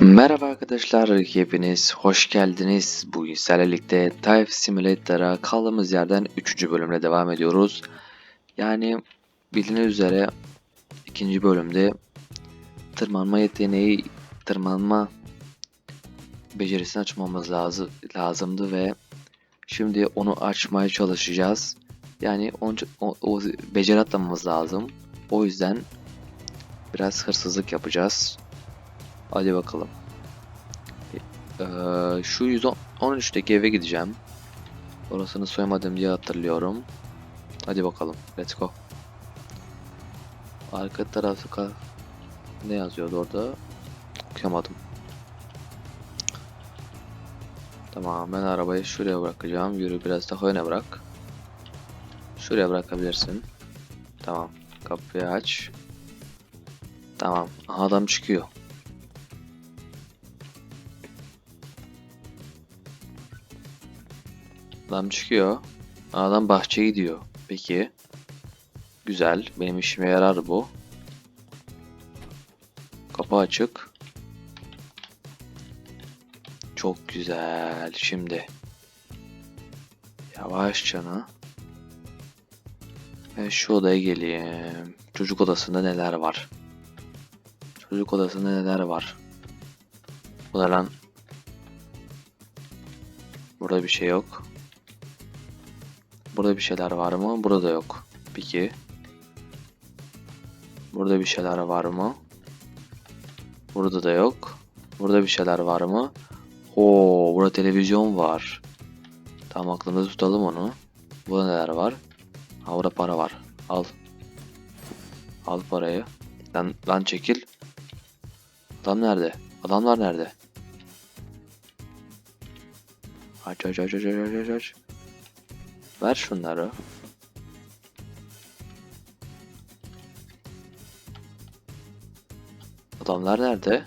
Merhaba arkadaşlar, hepiniz hoş geldiniz. Bugün sizlerle birlikte Type Simulator'a kaldığımız yerden 3. bölümle devam ediyoruz. Yani bildiğiniz üzere ikinci bölümde tırmanma yeteneği, tırmanma becerisini açmamız lazım, lazımdı ve şimdi onu açmaya çalışacağız. Yani onca, o, o beceri atlamamız lazım. O yüzden biraz hırsızlık yapacağız. Hadi bakalım. Ee, şu 113'teki eve gideceğim. Orasını soymadım diye hatırlıyorum. Hadi bakalım. Let's go. Arka tarafı ka ne yazıyordu orada? Okuyamadım. Tamam ben arabayı şuraya bırakacağım. Yürü biraz daha öne bırak. Şuraya bırakabilirsin. Tamam. Kapıyı aç. Tamam. Aha, adam çıkıyor. Adam çıkıyor. Adam bahçeye gidiyor. Peki. Güzel. Benim işime yarar bu. Kapı açık. Çok güzel. Şimdi. Yavaşçana. Ben şu odaya geleyim. Çocuk odasında neler var? Çocuk odasında neler var? Bu da lan. Burada bir şey yok. Burada bir şeyler var mı? Burada yok. Peki. Burada bir şeyler var mı? Burada da yok. Burada bir şeyler var mı? Oo, burada televizyon var. Tam aklımda tutalım onu. Burada neler var? Ha burada para var. Al. Al parayı. Lan, lan çekil. Adam nerede? Adamlar nerede? Aç aç aç aç aç aç aç. Ver şunları. Adamlar nerede?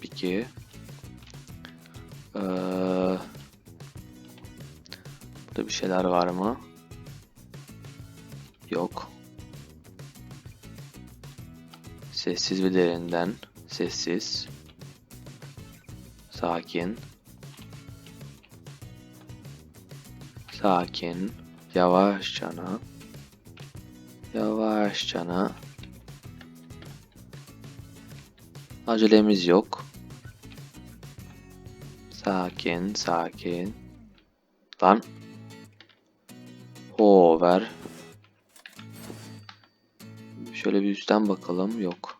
Peki. Ee, burada bir şeyler var mı? Yok. Sessiz ve derinden. Sessiz. Sakin. Sakin. Yavaşçana. Yavaşçana. Acelemiz yok. Sakin, sakin. Lan. Ho ver. Şöyle bir üstten bakalım. Yok.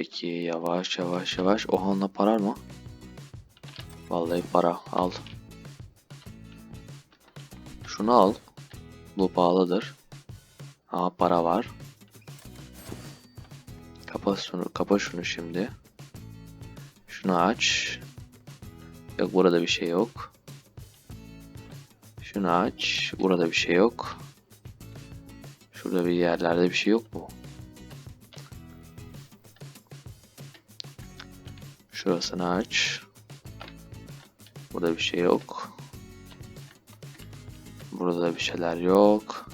Peki yavaş yavaş yavaş. O onunla parar mı? Vallahi para. Al. Şunu al. Bu pahalıdır. Aa para var. Kapa şunu, kapa şunu şimdi. Şunu aç. Yok burada bir şey yok. Şunu aç. Burada bir şey yok. Şurada bir yerlerde bir şey yok mu? Şurasını aç. Burada bir şey yok. Burada bir şeyler yok.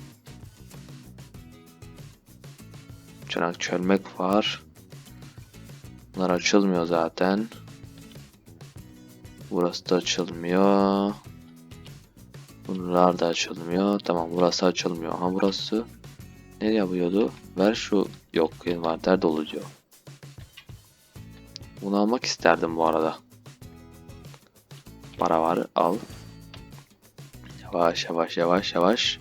Çanak çölmek var. Bunlar açılmıyor zaten. Burası da açılmıyor. Bunlar da açılmıyor. Tamam burası açılmıyor. Aha burası ne yapıyordu? Ver şu yok envanter dolu diyor. Bunu almak isterdim bu arada. Para var al. Yavaş yavaş yavaş yavaş.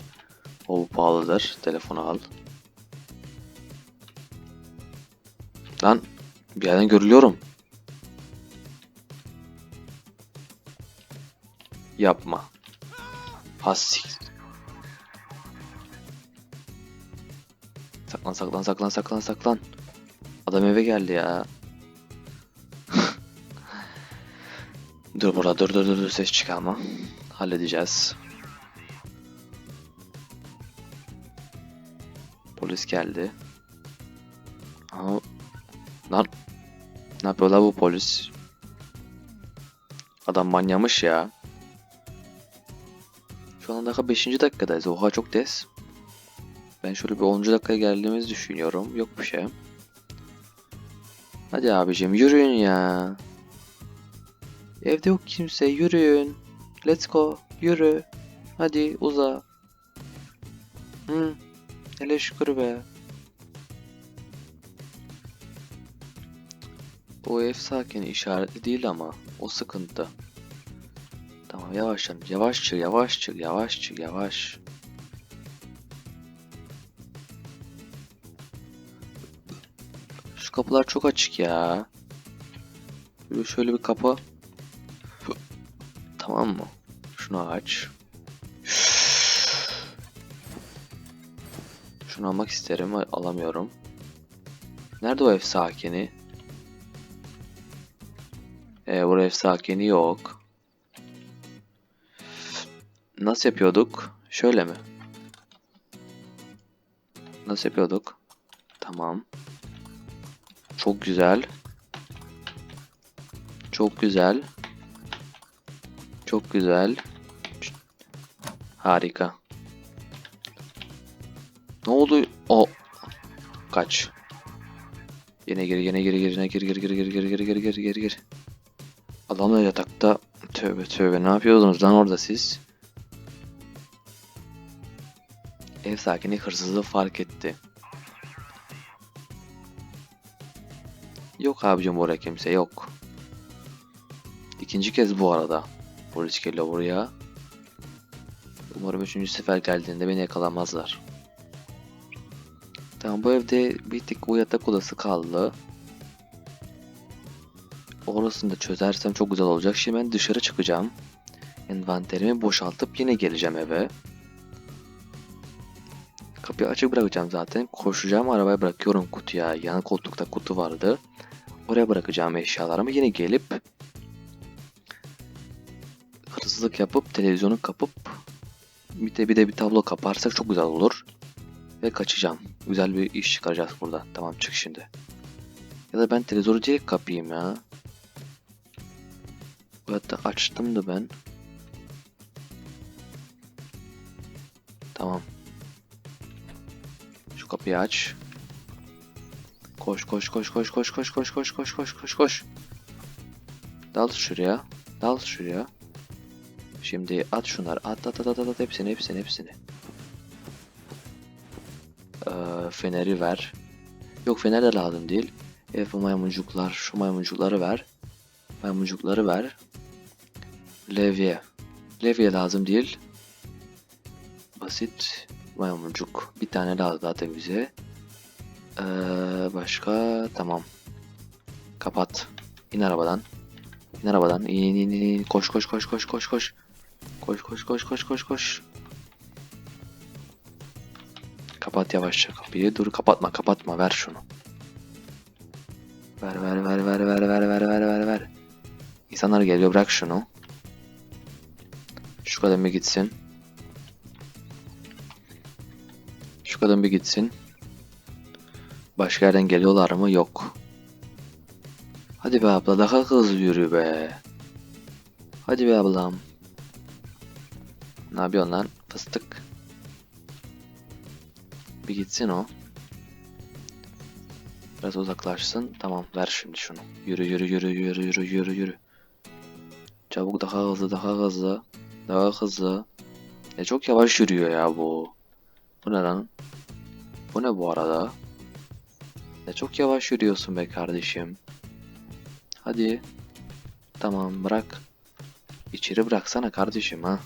O bu pahalıdır. Telefonu al. Lan bir yerden görülüyorum. Yapma. Hasik. Saklan saklan saklan saklan saklan. Adam eve geldi ya. Dur burada dur dur dur ses çıkarma. Halledeceğiz. Polis geldi. Aha. Lan. Ne yapıyorlar bu polis? Adam manyamış ya. Şu an dakika 5. dakikadayız. Oha çok tez. Ben şöyle bir 10. dakikaya geldiğimizi düşünüyorum. Yok bir şey. Hadi abicim yürüyün ya. Evde yok kimse yürüyün. Let's go yürü. Hadi uza. Hı. Hele şükür be. O ev sakin işaretli değil ama o sıkıntı. Tamam yavaş yavaş yavaş çık yavaş çık yavaş çık yavaş. Şu kapılar çok açık ya. Şöyle bir kapı. Tamam mı? Şunu aç. Şunu almak isterim alamıyorum. Nerede o ev sakini? Ee, bu ev sakini yok. Nasıl yapıyorduk? Şöyle mi? Nasıl yapıyorduk? Tamam. Çok güzel. Çok güzel. Çok güzel. Harika. Ne oldu? O kaç. Yine gir, yine gir, yine gir, gir, gir, gir, gir, gir, gir, gir, gir, gir. Adam da yatakta. Tövbe tövbe ne yapıyordunuz lan orada siz? Ev sakini hırsızlığı fark etti. Yok abicim buraya kimse yok. İkinci kez bu arada. Polis geliyor buraya. Umarım üçüncü sefer geldiğinde beni yakalamazlar. Tamam bu evde bir tek o yatak odası kaldı. Orasını da çözersem çok güzel olacak. Şimdi ben dışarı çıkacağım. Envanterimi boşaltıp yine geleceğim eve. Kapıyı açık bırakacağım zaten. Koşacağım arabaya bırakıyorum kutuya. Yan koltukta kutu vardı. Oraya bırakacağım eşyalarımı. Yine gelip hırsızlık yapıp televizyonu kapıp bir de bir de bir tablo kaparsak çok güzel olur. Ve kaçacağım. Güzel bir iş çıkaracağız burada. Tamam çık şimdi. Ya da ben televizyonu direkt kapayım ya. Hatta açtım da ben. Tamam. Şu kapıyı aç. Koş koş koş koş koş koş koş koş koş koş koş koş. Dal şuraya. Dal şuraya. Şimdi at şunları. At at at at at hepsini hepsini hepsini. Ee, feneri ver. Yok fener de lazım değil. Ev maymuncuklar. Şu maymuncukları ver. Maymuncukları ver. Levye. Levye lazım değil. Basit maymuncuk. Bir tane lazım zaten bize. Ee, başka tamam. Kapat. İn arabadan. İn arabadan. İn in in. Koş koş koş koş koş koş. Koş koş koş koş koş koş. Kapat yavaşça kapıyı. Dur kapatma kapatma ver şunu. Ver ver ver ver ver ver ver ver ver ver. İnsanlar geliyor bırak şunu. Şu kadın bir gitsin. Şu kadın bir gitsin. Başka yerden geliyorlar mı? Yok. Hadi be abla daha hızlı yürü be. Hadi be ablam. Ne yapıyorsun lan? Fıstık. Bir gitsin o. Biraz uzaklaşsın. Tamam ver şimdi şunu. Yürü yürü yürü yürü yürü yürü yürü. Çabuk daha hızlı daha hızlı. Daha hızlı. Ne çok yavaş yürüyor ya bu. Bu ne lan? Bu ne bu arada? Ne çok yavaş yürüyorsun be kardeşim. Hadi. Tamam bırak. İçeri bıraksana kardeşim ha.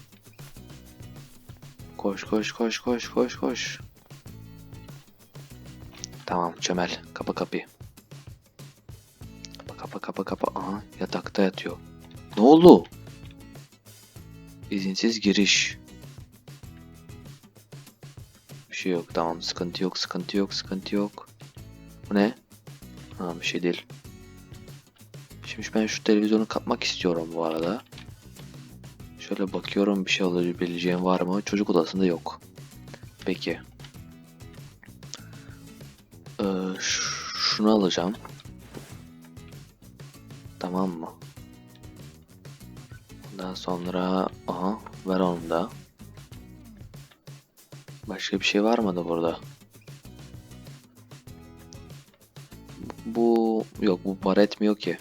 Koş koş koş koş koş koş. Tamam çömel. Kapa kapıyı. Kapa kapa kapa kapa. Aha yatakta yatıyor. Ne oldu? İzinsiz giriş. Bir şey yok tamam sıkıntı yok sıkıntı yok sıkıntı yok. Bu ne? Ha bir şey değil. Şimdi ben şu televizyonu kapmak istiyorum bu arada. Şöyle bakıyorum bir şey alabileceğim var mı? Çocuk odasında yok. Peki. Ee, şunu alacağım. Tamam mı? Ondan sonra aha ver onu da. Başka bir şey var mı da burada? Bu yok bu para etmiyor ki.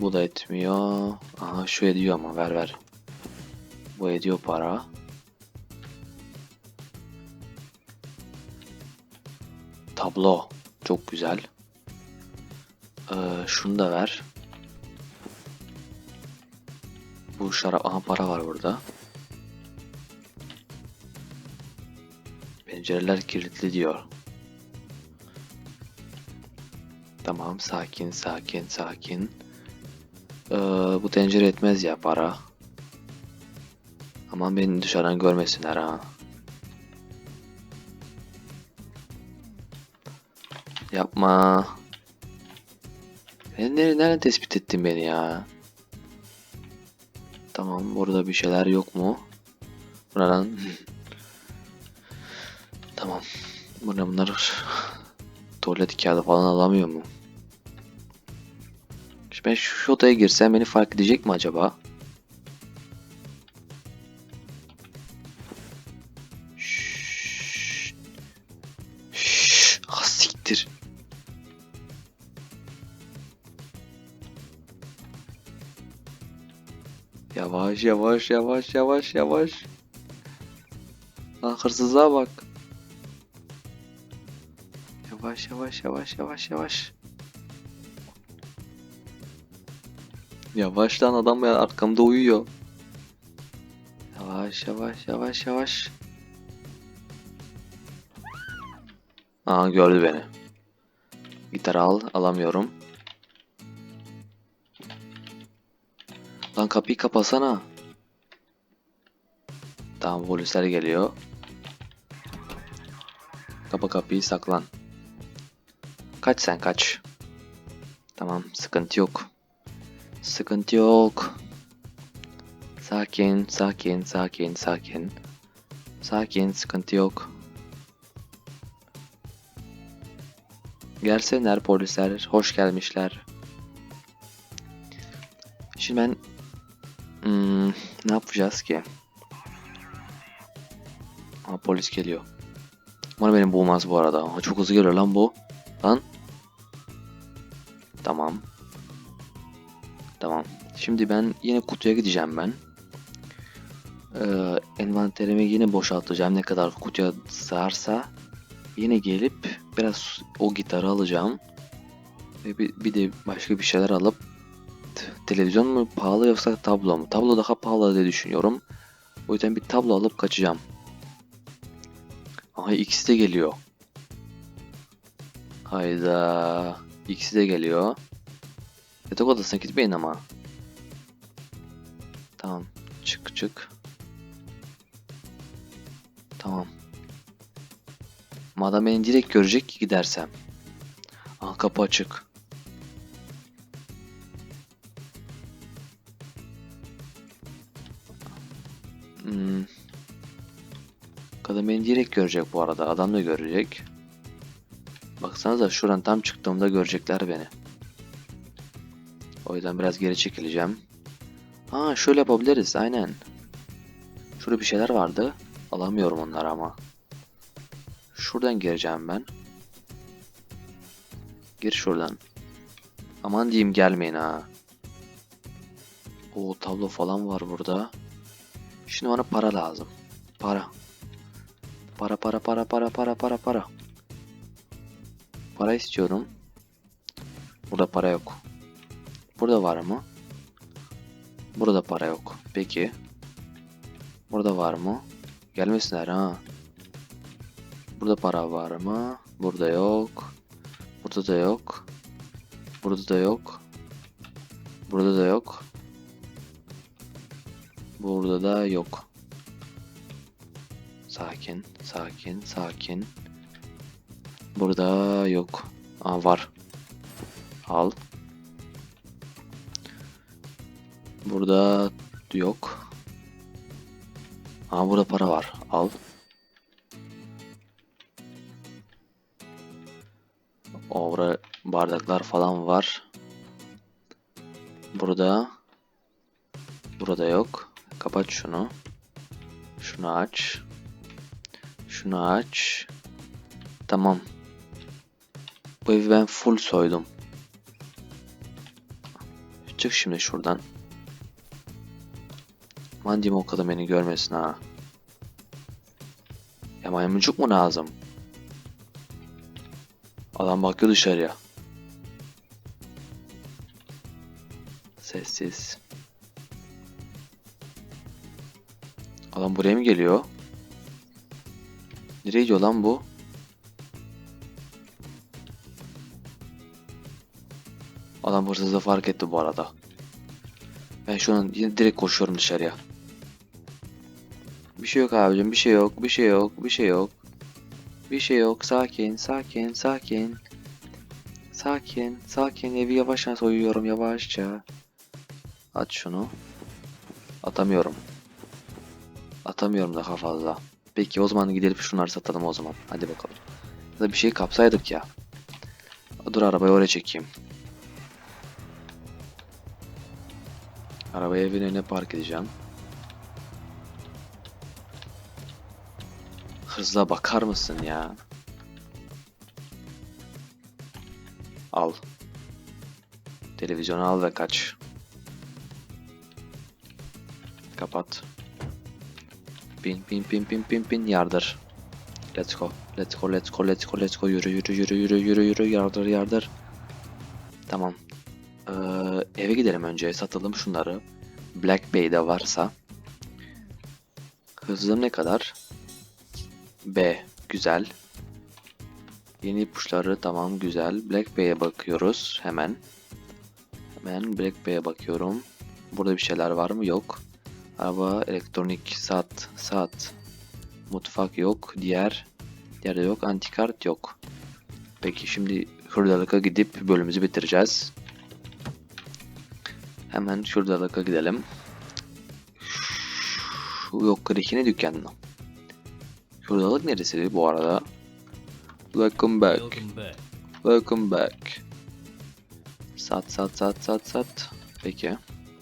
Bu da etmiyor. Aha şu ediyor ama ver ver. Bu ediyor para. Tablo. Çok güzel. Ee, şunu da ver. Bu şarap. Aha para var burada. Pencereler kilitli diyor. Tamam sakin sakin sakin. Ee, bu tencere etmez ya para. Aman beni dışarıdan görmesinler ha. Yapma. Beni nereden, nereden tespit ettin beni ya? Tamam burada bir şeyler yok mu? Buradan. tamam. Burada bunlar tuvalet kağıdı falan alamıyor mu? Ben şu, odaya girsem beni fark edecek mi acaba? Şşş. Şşş. Ah siktir. Yavaş yavaş yavaş yavaş yavaş. Lan hırsızlığa bak. Yavaş yavaş yavaş yavaş yavaş. Yavaş lan adam ya arkamda uyuyor. Yavaş yavaş yavaş yavaş. Aa gördü beni. Gitar al alamıyorum. Lan kapıyı kapasana. Tamam polisler geliyor. Kapa kapıyı saklan. Kaç sen kaç. Tamam sıkıntı yok. Sıkıntı yok. Sakin sakin sakin sakin. Sakin sıkıntı yok. Gelsinler polisler. Hoş gelmişler. Şimdi ben Hmm, ne yapacağız ki? Aa, polis geliyor. Umarım beni bulmaz bu arada. Çok hızlı geliyor lan bu. Lan. Tamam. Tamam. Şimdi ben yine kutuya gideceğim ben. Ee, envanterimi yine boşaltacağım. Ne kadar kutuya sığarsa. Yine gelip biraz o gitarı alacağım. Ve bir, bir de başka bir şeyler alıp televizyon mu pahalı yoksa tablo mu? Tablo daha pahalı diye düşünüyorum. O yüzden bir tablo alıp kaçacağım. Aha ikisi de geliyor. Hayda. İkisi de geliyor. Yatak odasına gitmeyin ama. Tamam. Çık çık. Tamam. Madem beni direkt görecek gidersem. Aha kapı açık. Hmm. Kadın beni direkt görecek bu arada. Adam da görecek. Baksanıza şuradan tam çıktığımda görecekler beni. O yüzden biraz geri çekileceğim. Ha şöyle yapabiliriz aynen. Şurada bir şeyler vardı. Alamıyorum onları ama. Şuradan gireceğim ben. Gir şuradan. Aman diyeyim gelmeyin ha. O tablo falan var burada. Şimdi bana para lazım. Para. Para para para para para para para. Para istiyorum. Burada para yok. Burada var mı? Burada para yok. Peki. Burada var mı? Gelmesinler ha. Burada para var mı? Burada yok. Burada da yok. Burada da yok. Burada da yok. Burada da yok. Sakin, sakin, sakin. Burada yok. Aa var. Al. Burada yok. Aa burada para var. Al. Orada bardaklar falan var. Burada. Burada yok. Kapat şunu. Şunu aç. Şunu aç. Tamam. Bu evi ben full soydum. Çık şimdi şuradan. Aman diyeyim o kadın beni görmesin ha. Ya maymuncuk mu lazım? Adam bakıyor dışarıya. Sessiz. Adam buraya mı geliyor? Nereye gidiyor lan bu? Adam hırsızı fark etti bu arada. Ben şu an yine direkt koşuyorum dışarıya. Bir şey yok abicim, bir şey yok, bir şey yok, bir şey yok. Bir şey yok, sakin, sakin, sakin. Sakin, sakin. Evi yavaşça soyuyorum, yavaşça. Aç şunu. Atamıyorum. Atamıyorum daha fazla. Peki o zaman gidelim şunları satalım o zaman. Hadi bakalım. Ya da bir şey kapsaydık ya. Dur arabayı oraya çekeyim. Arabayı evin önüne park edeceğim. Hızla bakar mısın ya? Al. Televizyonu al ve kaç. Kapat. Bin bin bin bin bin bin yardır. Let's go. Let's go let's go let's go let's go yürü yürü yürü yürü yürü yürü yardır yardır. Tamam. Ee, eve gidelim önce satalım şunları. Black Bay'de varsa. Hızım ne kadar? B. Güzel. Yeni ipuçları tamam güzel. Black Bay'e bakıyoruz hemen. Hemen Black Bay'e bakıyorum. Burada bir şeyler var mı? Yok. Araba, elektronik, saat, saat. Mutfak yok. Diğer, diğer de yok. Antikart yok. Peki şimdi hurdalıka gidip bölümümüzü bitireceğiz. Hemen hurdalıka gidelim. Şu yok Krikine dükkanına. Hurdalık neresi bu arada? Welcome back. Welcome back. Welcome back. Sat sat sat sat sat. Peki.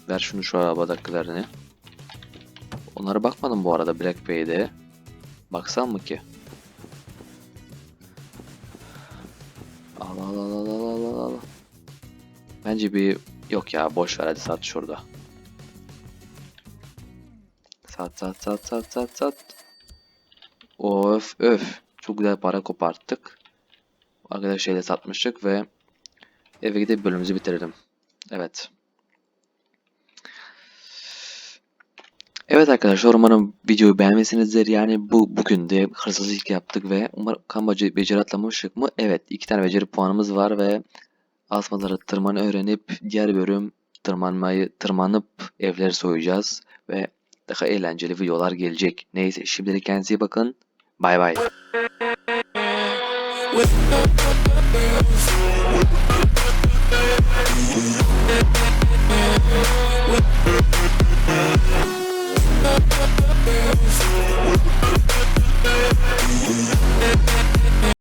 Ver şunu şu arabadakilerini. Onlara bakmadım bu arada Black Bay'de. Baksam mı ki? Al al al al al al al. Bence bir yok ya boş ver hadi sat şurada. Sat sat sat sat sat sat. Öf öf. Çok güzel para koparttık. Arkadaş şeyle satmıştık ve eve gidip bölümümüzü bitirelim. Evet. Evet arkadaşlar umarım videoyu beğenmişsinizdir. Yani bu bugün de hırsızlık yaptık ve umarım kampacı beceri atlamıştık mı? Evet iki tane beceri puanımız var ve asmaları tırmanı öğrenip diğer bölüm tırmanmayı tırmanıp evleri soyacağız ve daha eğlenceli videolar gelecek. Neyse şimdilik kendinize iyi bakın. Bye bye.